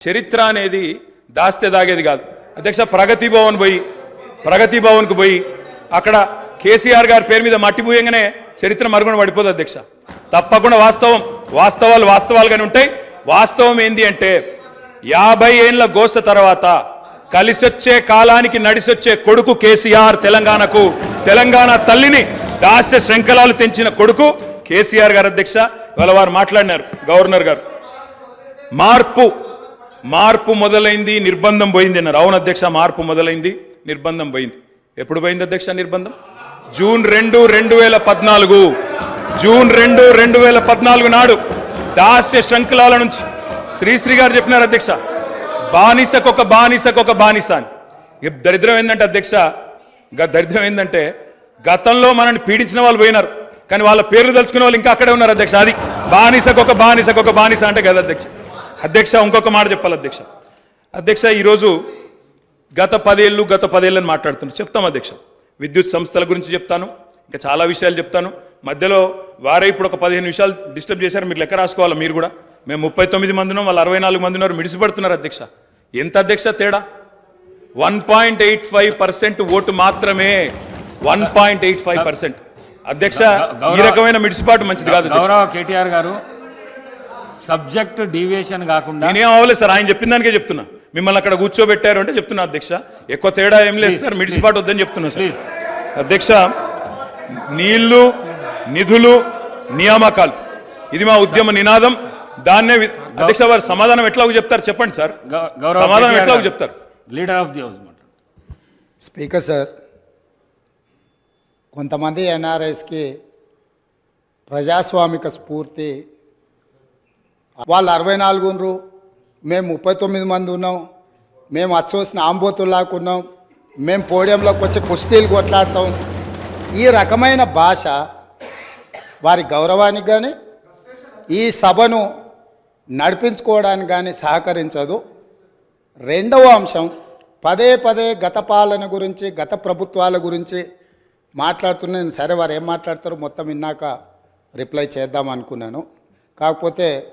చరిత్ర అనేది దాస్తే దాగేది కాదు. అధ్యక్ష ప్రగతి భవన్ పోయి ప్రగతి భవన్కు పోయి అక్కడ కేసీఆర్ గారి పేరు మీద మట్టి పూయంగానే చరిత్ర మరుగున పడిపోదు అధ్యక్ష. తప్పకుండా వాస్తవం వాస్తవాలు వాస్తవాలుగానే ఉంటాయి. వాస్తవం ఏంది అంటే యాభై ఏళ్ళ గోస తర్వాత కలిసొచ్చే కాలానికి నడిసొచ్చే కొడుకు కేసీఆర్ తెలంగాణకు తెలంగాణ తల్లిని దాస్య శృంఖలాలు తెంచిన కొడుకు కేసీఆర్ గారు అధ్యక్ష. ఇవాళ వారు మాట్లాడినారు గవర్నర్ గారు. మార్పు మార్పు మొదలైంది నిర్బంధం పోయింది అన్నారు. అవును అధ్యక్ష మార్పు మొదలైంది నిర్బంధం పోయింది. ఎప్పుడు పోయింది అధ్యక్ష నిర్బంధం? జూన్ రెండు రెండు వేల పద్నాలుగు. జూన్ రెండు రెండు వేల పద్నాలుగు నాడు దాస్య శృంఖలాల నుంచి శ్రీశ్రీ గారు చెప్పినారు అధ్యక్ష. బానిసకొక బానిసకొక బానిస అని. దరిద్రం ఏంటంటే అధ్యక్ష గ- దరిద్రం ఏంటంటే గతంలో మనల్ని పీడించిన వాళ్ళు పోయినారు. కానీ వాళ్ళ పేర్లు తలుచుకునే వాళ్ళు ఇంకా అక్కడే ఉన్నారు అధ్యక్ష. అది బానిసకొక బానిసకొక బానిస అంటే కదా అధ్యక్ష. అధ్యక్ష ఇంకొక మాట చెప్పాలి అధ్యక్ష. అధ్యక్ష ఈరోజు గత పదేళ్ళు గత పదేళ్ళని మాట్లాడుతున్నాను చెప్తాం అధ్యక్ష. విద్యుత్ సంస్థల గురించి చెప్తాను. ఇంకా చాలా విషయాలు చెప్తాను. మధ్యలో వారే ఇప్పుడు ఒక పదిహేను విషయాలు డిస్టర్బ్ చేశారు. మీరు లెక్క రాసుకోవాలి మీరు కూడా? మేము ముప్పై తొమ్మిది మంది ఉన్నాం. వాళ్ళు అరవై నాలుగు మంది ఉన్నారు. మిడిసిపడుతున్నారు అధ్యక్ష. ఎంత అధ్యక్ష తేడా? One point eight five percent vote మాత్రమే. One point eight five percent. అధ్యక్ష ఈ రకమైన మిడిసిపాటు మంచిది కాదు. గౌరవ కేటీఆర్ గారు సబ్జెక్ట్ డీవియేషన్ కాకుండా నేనేం అవ్వలేదు సార్ ఆయన చెప్పిన దానికే చెప్తున్నా. మిమ్మల్ని అక్కడ కూర్చోబెట్టారు అంటే చెప్తున్నా అధ్యక్ష. ఎక్కువ తేడా ఏం లేదు సార్ మిడిసిపాటు వద్దని చెప్తున్నా సార్. అధ్యక్ష నీళ్ళు నిధులు నియామకాలు. ఇది మా ఉద్యమ నినాదం. దాన్నే అధ్యక్ష వారు సమాధానం ఎట్లాగో చెప్తారు చెప్పండి సార్. సమాధానం ఎట్లాగో గారు, చెప్తారు. లీడర్ ఆఫ్ ది హౌస్ మాట. స్పీకర్ సార్ కొంతమంది ఎన్ఆర్ఐస్కి ప్రజాస్వామిక స్ఫూర్తి వాళ్ళు అరవై నాలుగు ఉన్నారు. మేము ముప్పై తొమ్మిది మంది ఉన్నాం. మేము అచ్చోసిన ఆంబోతుల్లాగా ఉన్నాం. మేము పోడియంలోకి వచ్చి కుస్తీలు కొట్లాడతాం. ఈ రకమైన భాష వారి గౌరవానికి కానీ ఈ సభను నడిపించుకోవడానికి కానీ సహకరించదు. రెండవ అంశం పదే పదే గత పాలన గురించి గత ప్రభుత్వాల గురించి మాట్లాడుతున్నాను సరే వారు ఏం మాట్లాడతారో మొత్తం విన్నాక రిప్లై చేద్దాం అనుకున్నాను. కాకపోతే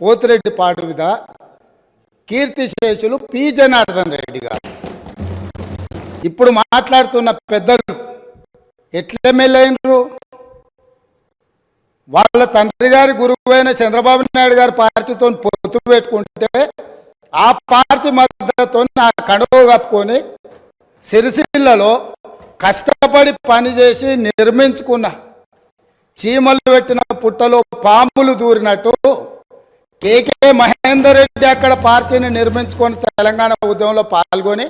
పోతిరెడ్డిపాడు మీద కీర్తిశేషులు పి జనార్దన్ రెడ్డి గారు. ఇప్పుడు మాట్లాడుతున్న పెద్దలు ఎట్ల ఎమ్మెల్యే అయినరు వాళ్ళ తండ్రి గారి గురువైన చంద్రబాబు నాయుడు గారి పార్టీతో పొత్తు పెట్టుకుంటే ఆ పార్టీ మద్దతుతో నా కడువు కప్పుకొని సిరిసిల్లలో కష్టపడి పనిచేసి నిర్మించుకున్న చీమలు పెట్టిన పుట్టలో పాములు దూరినట్టు కేకే మహేందర్ రెడ్డి అక్కడ పార్టీని నిర్మించుకొని తెలంగాణ ఉద్యమంలో పాల్గొని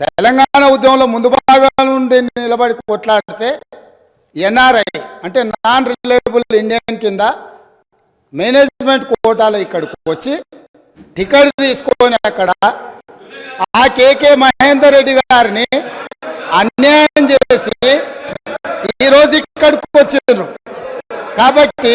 తెలంగాణ ఉద్యమంలో ముందు భాగం నుండి నిలబడి కొట్లాడితే ఎన్ఆర్ఐ అంటే నాన్ రిలయబుల్ ఇండియన్ కింద మేనేజ్మెంట్ కోటాలో ఇక్కడికి వచ్చి టికెట్ తీసుకొని అక్కడ ఆ కేకే మహేందర్ రెడ్డి గారిని అన్యాయం చేసి ఈరోజు ఇక్కడికి వచ్చిండ్రు. కాబట్టి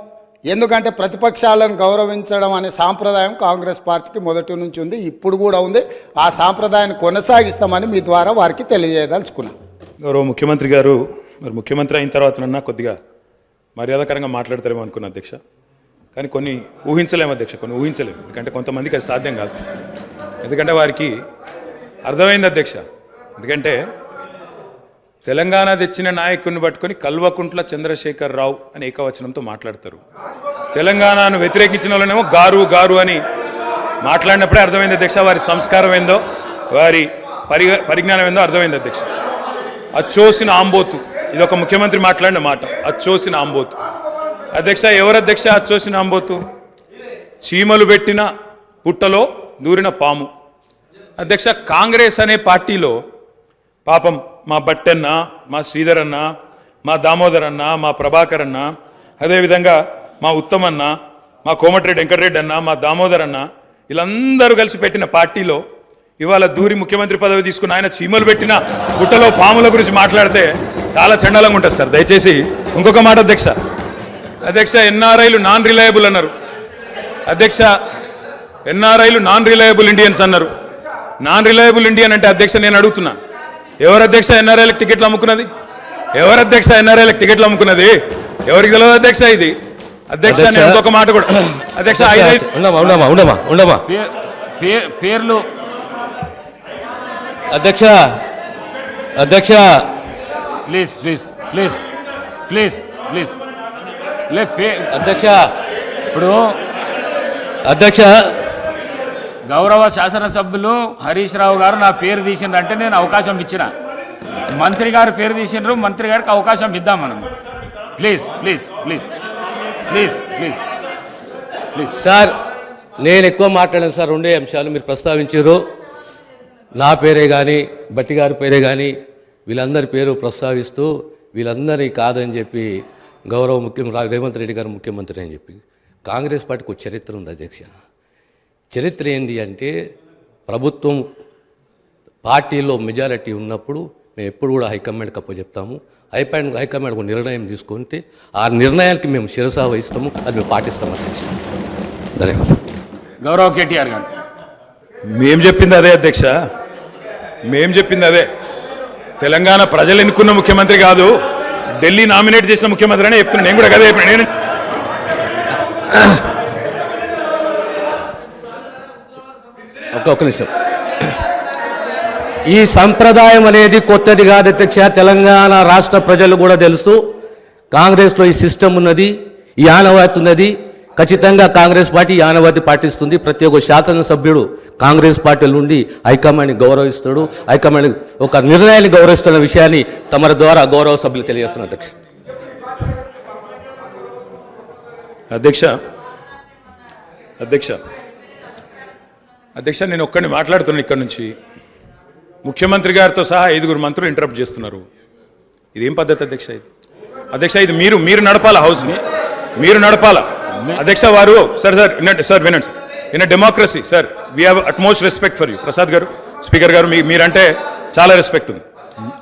ఎందుకంటే ప్రతిపక్షాలను గౌరవించడం అనే సాంప్రదాయం కాంగ్రెస్ పార్టీకి మొదటి నుంచి ఉంది ఇప్పుడు కూడా ఉంది. ఆ సాంప్రదాయాన్ని కొనసాగిస్తామని మీ ద్వారా వారికి తెలియజేయదలుచుకున్నాం గౌరవ ముఖ్యమంత్రి గారు మరి ముఖ్యమంత్రి అయిన తర్వాతనన్నా కొద్దిగా మర్యాదకరంగా మాట్లాడతారేమో అనుకున్నా అధ్యక్ష. కానీ కొన్ని ఊహించలేము అధ్యక్ష కొన్ని ఊహించలేము. ఎందుకంటే కొంతమందికి అది సాధ్యం కాదు. ఎందుకంటే వారికి అర్థమైంది అధ్యక్ష. ఎందుకంటే తెలంగాణ తెచ్చిన నాయకుడిని పట్టుకొని కల్వకుంట్ల చంద్రశేఖర్ రావు అని ఏకవచనంతో మాట్లాడతారు. తెలంగాణను వ్యతిరేకించిన వాళ్ళనేమో గారు గారు అని మాట్లాడినప్పుడే అర్థమైంది అధ్యక్ష వారి సంస్కారం ఏందో వారి పరి పరిజ్ఞానం ఏందో అర్థమైంది అధ్యక్ష. అచ్చోసిన ఆంబోతు ఇది ఒక ముఖ్యమంత్రి మాట్లాడిన మాట అచ్చోసిన ఆంబోతు. అధ్యక్ష ఎవరు అధ్యక్ష అచ్చోసిన ఆంబోతు? చీమలు పెట్టిన పుట్టలో దూరిన పాము. అధ్యక్ష కాంగ్రెస్ అనే పార్టీలో పాపం మా బట్టన్న మా శ్రీధర్ అన్న మా దామోదర్ అన్న మా ప్రభాకర్ అన్న అదేవిధంగా మా ఉత్తమన్న మా కోమటిరెడ్డి వెంకటరెడ్డి అన్న మా దామోదర్ అన్న వీళ్ళందరూ కలిసి పెట్టిన పార్టీలో ఇవాళ దూరి ముఖ్యమంత్రి పదవి తీసుకున్న ఆయన చీమలు పెట్టిన గుట్టలో పాముల గురించి మాట్లాడితే చాలా చండాలంగా ఉంటుంది సార్. దయచేసి ఇంకొక మాట అధ్యక్ష. అధ్యక్ష ఎన్ఆర్ఐలు నాన్ రిలయబుల్ అన్నారు. అధ్యక్ష ఎన్ఆర్ఐలు నాన్ రిలయబుల్ ఇండియన్స్ అన్నారు. నాన్ రిలయబుల్ ఇండియన్ అంటే అధ్యక్ష నేను అడుగుతున్నా. ఎవరు అధ్యక్ష ఎన్ఆర్ఐలకు టికెట్లు అమ్ముకున్నది? ఎవరు అధ్యక్ష ఎన్ఆర్ఐలకు టికెట్లు అమ్ముకున్నది? ఎవరికి తెలియదు అధ్యక్ష ఇది? అధ్యక్ష నేను ఇంకొక మాట కూడా. అధ్యక్ష ఐదు ఐదు- ఉండమా ఉండమా ఉండమా ఉండమా పేర్ పేర్ పేర్లు. అధ్యక్ష అధ్యక్ష. Please please please please please. అధ్యక్ష. ఇప్పుడు అధ్యక్ష గౌరవ శాసనసభ్యులు హరీష్ రావు గారు నా పేరు తీసిండ్రంటే నేను అవకాశం ఇచ్చిన. మంత్రి గారు పేరు తీసిండ్రు మంత్రి గారికి అవకాశం ఇద్దాం మనం. Please please please please please please. Sir నేను ఎక్కువ మాట్లాడాను సార్ రెండే అంశాలు మీరు ప్రస్తావించారు. నా పేరే కానీ బట్టి గారి పేరే కానీ వీళ్ళందరి పేరు ప్రస్తావిస్తూ వీళ్ళందరినీ కాదని చెప్పి గౌరవ ముఖ్యమంత్రి రేవంత్ రెడ్డి గారు ముఖ్యమంత్రి అని చెప్పి కాంగ్రెస్ పార్టీకి చరిత్ర ఉంది అధ్యక్ష. చరిత్ర ఏంది అంటే ప్రభుత్వం పార్టీలో మెజారిటీ ఉన్నప్పుడు మేము ఎప్పుడు కూడా హైకమాండ్కి అప్పచెప్తాము హైకమాండ్ హైకమాండ్ ఒక నిర్ణయం తీసుకుంటే ఆ నిర్ణయానికి మేము శిరసా వహిస్తాము అది మేము పాటిస్తాము అధ్యక్ష ధన్యవాదాలు. గౌరవ కేటీఆర్ గారు. మేం చెప్పింది అదే అధ్యక్ష. మేం చెప్పింది అదే. తెలంగాణ ప్రజలు ఎన్నుకున్న ముఖ్యమంత్రి కాదు ఢిల్లీ నామినేట్ చేసిన ముఖ్యమంత్రి అనే చెప్తున్నాను నేను కూడా కదే చెప్పిన. నేను ఒక్క నిమిషం. ఈ సంప్రదాయం అనేది కొత్తది కాదు. అధ్యక్ష తెలంగాణ రాష్ట్ర ప్రజలు కూడా తెలుసు. కాంగ్రెస్లో ఈ సిస్టమ్ ఉన్నది ఈ ఆనవాతి ఉన్నది. ఖచ్చితంగా కాంగ్రెస్ పార్టీ ఈ ఆనవాతి పాటిస్తుంది. ప్రతి ఒక్క శాసనసభ్యుడు కాంగ్రెస్ పార్టీ నుండి హైకమాండ్ని గౌరవిస్తాడు. హైకమాండ్ ఒక నిర్ణయాన్ని గౌరవిస్తున్న విషయాన్ని తమ ద్వారా గౌరవ సభ్యులు తెలియజేస్తున్నారు అధ్యక్ష. అధ్యక్ష అధ్యక్ష అధ్యక్ష నేను ఒక్కడిని మాట్లాడుతున్నాను ఇక్కడ నుంచి. ముఖ్యమంత్రి గారితో సహా ఐదుగురు మంత్రులు ఇంటరప్ట్ చేస్తున్నారు. ఇదేం పద్ధతి అధ్యక్ష ఇది? అధ్యక్ష ఇది మీరు మీరు నడపాలా హౌస్ని మీరు నడపాల? అధ్యక్ష వారు సార్ సార్ సార్ వినండి sir. In democracy sir we have utmost respect for you Prasad గారు స్పీకర్ గారు మీ మీరంటే చాలా రెస్పెక్ట్ ఉంది.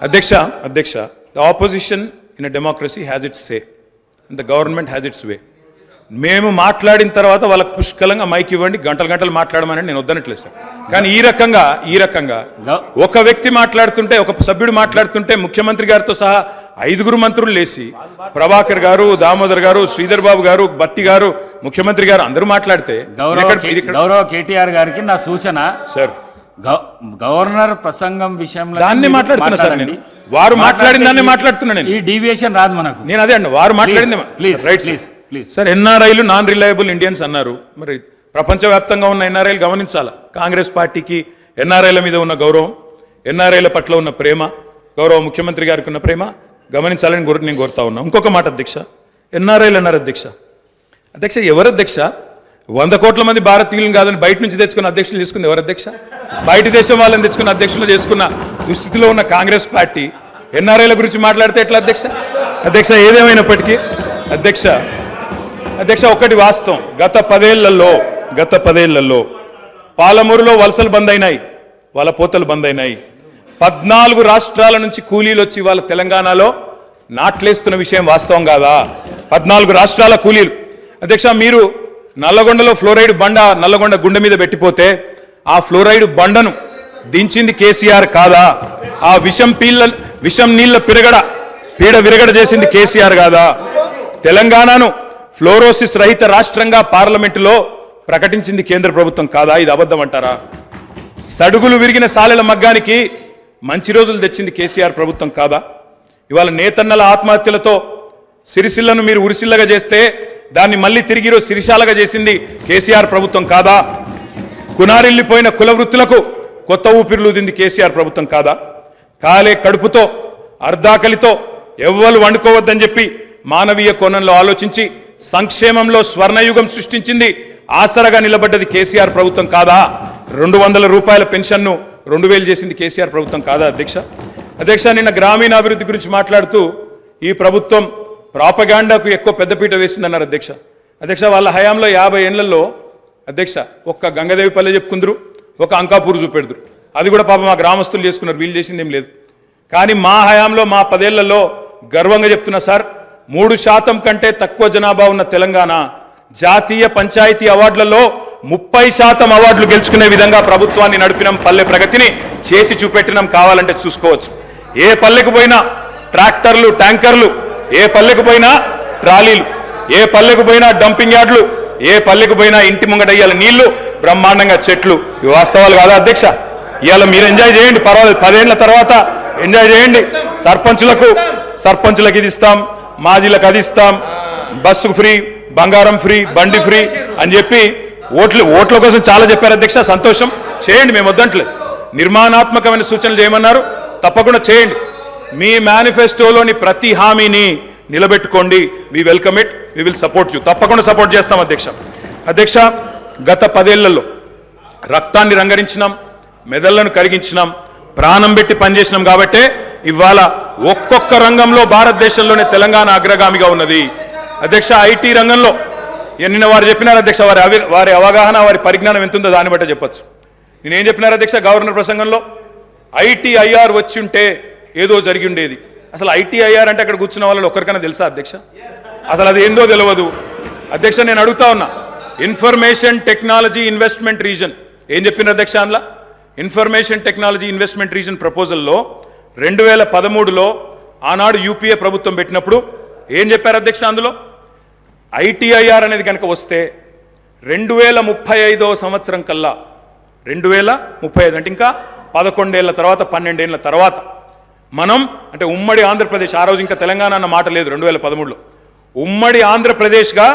అధ్యక్ష అధ్యక్ష the opposition in a democracy has its say the government has its way మేము మాట్లాడిన తర్వాత వాళ్ళకి పుష్కలంగా మైక్ ఇవ్వండి గంటలు గంటలు మాట్లాడమని నేను వద్దనట్లేదు సార్ కానీ ఈ రకంగా ఈ రకంగా ఒక వ్యక్తి మాట్లాడుతుంటే ఒక సభ్యుడు మాట్లాడుతుంటే ముఖ్యమంత్రి గారితో సహా ఐదుగురు మంత్రులు లేచి ప్రభాకర్ గారు దామోదర్ గారు శ్రీధర్ బాబు గారు బట్టి గారు ముఖ్యమంత్రి గారు అందరూ మాట్లాడితే గౌరవ కేటీఆర్ గారికి నా సూచన సార్ గవ- గవర్నర్ ప్రసంగం విషయంలో దాన్ని మాట్లాడుతున్నా సార్. నేను. వారు మాట్లాడిన దాన్ని ఈ- మాట్లాడుతున్నా నేను. ఈ డీవియేషన్ రాదు మనకు నేను అదే అండి వారు మాట్లాడింది please right please please sir ఎన్ఆర్ఐలు నాన్ రిలయబుల్ ఇండియన్స్ అన్నారు. మరి ప్రపంచవ్యాప్తంగా ఉన్న ఎన్ఆర్ఐలు గమనించాలా? కాంగ్రెస్ పార్టీకి ఎన్ఆర్ఐల మీద ఉన్న గౌరవం ఎన్ఆర్ఐల పట్ల ఉన్న ప్రేమ గౌరవ ముఖ్యమంత్రి గారికి ఉన్న ప్రేమ గమనించాలని కోరు నేను కోరుతా ఉన్నా. ఇంకొక మాట అధ్యక్ష. ఎన్ఆర్ఐలు అన్నారు అధ్యక్ష. అధ్యక్ష ఎవరు అధ్యక్ష? వంద కోట్ల మంది భారతీయులను కాదని బయట నుంచి తెచ్చుకున్న అధ్యక్షులు తీసుకుంది ఎవరు అధ్యక్ష? బయట దేశం వాళ్ళని తెచ్చుకున్న అధ్యక్షులు చేసుకున్న దుస్థితిలో ఉన్న కాంగ్రెస్ పార్టీ ఎన్ఆర్ఐల గురించి మాట్లాడితే ఎట్లా అధ్యక్ష? అధ్యక్ష ఏదేమైనప్పటికీ అధ్యక్ష అధ్యక్ష ఒక్కటి వాస్తవం. గత పదేళ్ళలో గత పదేళ్ళలో పాలమూరులో వలసలు బంద్ అయినాయి వాళ్ళ పోతలు బంద్ అయినాయి. పద్నాలుగు రాష్ట్రాల నుంచి కూలీలు వచ్చి వాళ్ళ తెలంగాణలో నాట్లేస్తున్న విషయం వాస్తవం కాదా? పద్నాలుగు రాష్ట్రాల కూలీలు. అధ్యక్ష మీరు నల్లగొండలో ఫ్లోరైడ్ బండ నల్లగొండ గుండె మీద పెట్టిపోతే ఆ ఫ్లోరైడ్ బండను దించింది కేసీఆర్ కాదా? ఆ విషం పీళ్ళ విషం నీళ్ళ పిరగడ పీడ విరగడ చేసింది కేసీఆర్ కాదా? తెలంగాణను ఫ్లోరోసిస్ రహిత రాష్ట్రంగా పార్లమెంటులో ప్రకటించింది కేంద్ర ప్రభుత్వం కాదా? ఇది అబద్ధం అంటారా? సడుగులు విరిగిన సాలెల మగ్గానికి మంచి రోజులు తెచ్చింది కేసీఆర్ ప్రభుత్వం కాదా? ఇవాళ నేతన్నల ఆత్మహత్యలతో సిరిసిల్లను మీరు ఉరిసిల్లగా చేస్తే దాన్ని మళ్ళీ తిరిగి సిరిశాలగా చేసింది కేసీఆర్ ప్రభుత్వం కాదా? కునారిల్లిపోయిన కుల వృత్తులకు కొత్త ఊపిరిలుదింది కేసీఆర్ ప్రభుత్వం కాదా? కాలే కడుపుతో అర్ధాకలితో ఎవ్వరు వండుకోవద్దని చెప్పి మానవీయ కోణంలో ఆలోచించి సంక్షేమంలో స్వర్ణయుగం సృష్టించింది. ఆసరగా నిలబడ్డది కేసీఆర్ ప్రభుత్వం కాదా? రెండు వందల రూపాయల పెన్షన్ను రెండు వేలు చేసింది కేసీఆర్ ప్రభుత్వం కాదా అధ్యక్ష? అధ్యక్ష నిన్న గ్రామీణాభివృద్ధి గురించి మాట్లాడుతూ ఈ ప్రభుత్వం ప్రాపగాండాకు ఎక్కువ పెద్దపీట వేసిందన్నారు అధ్యక్ష. అధ్యక్ష వాళ్ళ హయాంలో యాభై ఏళ్ళలో అధ్యక్ష ఒక్క గంగదేవి పల్లె చెప్పుకుందరు ఒక అంకాపూర్ చూపెడుతురు అది కూడా పాపం మా గ్రామస్తులు చేసుకున్నారు వీళ్ళు చేసింది ఏం లేదు. కానీ మా హయాంలో మా పదేళ్ళలో గర్వంగా చెప్తున్నా సార్ మూడు శాతం కంటే తక్కువ జనాభా ఉన్న తెలంగాణ జాతీయ పంచాయతీ అవార్డులలో ముప్పై శాతం అవార్డులు గెలుచుకునే విధంగా ప్రభుత్వాన్ని నడిపినం పల్లె ప్రగతిని చేసి చూపెట్టినం కావాలంటే చూసుకోవచ్చు. ఏ పల్లెకు పోయినా ట్రాక్టర్లు ట్యాంకర్లు ఏ పల్లెకు పోయినా ట్రాలీలు ఏ పల్లెకు పోయినా డంపింగ్ యార్డ్లు ఏ పల్లెకు పోయినా ఇంటి ముంగట ఇయ్యాల నీళ్ళు బ్రహ్మాండంగా చెట్లు. ఇవి వాస్తవాలు కాదా అధ్యక్ష? ఇవాళ మీరు ఎంజాయ్ చేయండి పర్వాలేదు. పదేళ్ళ తర్వాత ఎంజాయ్ చేయండి. సర్పంచులకు సర్పంచులకు ఇది ఇస్తాం. మాజీలకు అది ఇస్తాం. బస్సు ఫ్రీ బంగారం ఫ్రీ బండి ఫ్రీ అని చెప్పి ఓట్లు ఓట్ల కోసం చాలా చెప్పారు అధ్యక్ష. సంతోషం. చేయండి మేము వద్దంటలేదు నిర్మాణాత్మకమైన సూచనలు చేయమన్నారు. తప్పకుండా చేయండి. మీ మేనిఫెస్టోలోని ప్రతి హామీని నిలబెట్టుకోండి. We welcome it we will support you తప్పకుండా సపోర్ట్ చేస్తాం అధ్యక్ష. అధ్యక్ష గత పదేళ్ళలో రక్తాన్ని రంగరించినాం మెదళ్ళను కరిగించినాం ప్రాణం పెట్టి పనిచేసినాం కాబట్టే ఇవాళ ఒక్కొక్క రంగంలో భారతదేశంలోనే తెలంగాణ అగ్రగామిగా ఉన్నది. అధ్యక్ష ఐటీ రంగంలో నిన్న వారు చెప్పినారు అధ్యక్ష వారి అవి వారి అవగాహన వారి పరిజ్ఞానం ఎంతుందో దాన్ని బట్టే చెప్పచ్చు. నేనేం చెప్పినారు అధ్యక్ష గవర్నర్ ప్రసంగంలో? ఐటీఐఆర్ వచ్చి ఉంటే ఏదో జరిగి ఉండేది అసలు ఐటీఐఆర్ అంటే అక్కడ కూర్చున్న వాళ్ళు ఒక్కరికైనా తెలుసా అధ్యక్ష? అసలు అది ఏందో తెలియదు అధ్యక్ష నేను అడుగుతా ఉన్నా. Information technology investment region. ఏం చెప్పిన అధ్యక్ష అందులో? ఇన్ఫర్మేషన్ టెక్నాలజీ ఇన్వెస్ట్మెంట్ రీజన్ ప్రపోజల్లో రెండు వేల పదమూడులో ఆనాడు యూపీఏ ప్రభుత్వం పెట్టినప్పుడు ఏం చెప్పారు అధ్యక్ష అందులో? ఐటీఐఆర్ అనేది కనుక వస్తే రెండు వేల ముప్పై ఐదవ సంవత్సరం కల్లా రెండు వేల ముప్పై ఐదు అంటే ఇంకా పదకొండేళ్ళ తర్వాత పన్నెండేళ్ళ తర్వాత మనం అంటే ఉమ్మడి ఆంధ్రప్రదేశ్ ఆ రోజు ఇంకా తెలంగాణ అన్న మాట లేదు రెండు వేల పదమూడులో. ఉమ్మడి ఆంధ్రప్రదేశ్గా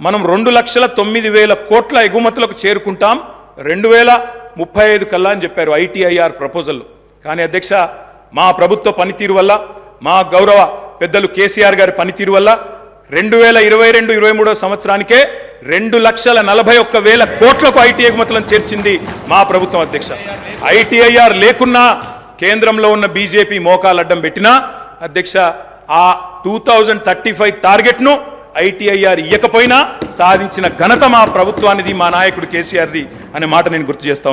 మనం రెండు లక్షల తొమ్మిది వేల కోట్ల ఎగుమతులకు చేరుకుంటాం రెండు వేల ముప్పై ఐదు కల్లా అని చెప్పారు ఐటీఐఆర్ ప్రపోజల్లో కానీ అధ్యక్ష మా ప్రభుత్వ పనితీరు వల్ల మా గౌరవ పెద్దలు కేసీఆర్ గారి పనితీరు వల్ల రెండు వేల ఇరవై రెండు ఇరవై మూడో సంవత్సరానికే రెండు లక్షల నలభై ఒక్క వేల కోట్లకు ఐటీ ఎగుమతులను చేర్చింది మా ప్రభుత్వం అధ్యక్ష. ఐటీఐఆర్ లేకున్నా కేంద్రంలో ఉన్న బీజేపీ మోకాలు అడ్డం పెట్టినా అధ్యక్ష ఆ టూ థౌజండ్ థర్టీ ఫైవ్ టార్గెట్ను ఐటీఐఆర్ ఇయ్యకపోయినా సాధించిన ఘనత మా ప్రభుత్వానిది మా నాయకుడు కేసీఆర్ది అనే మాట నేను గుర్తు చేస్తా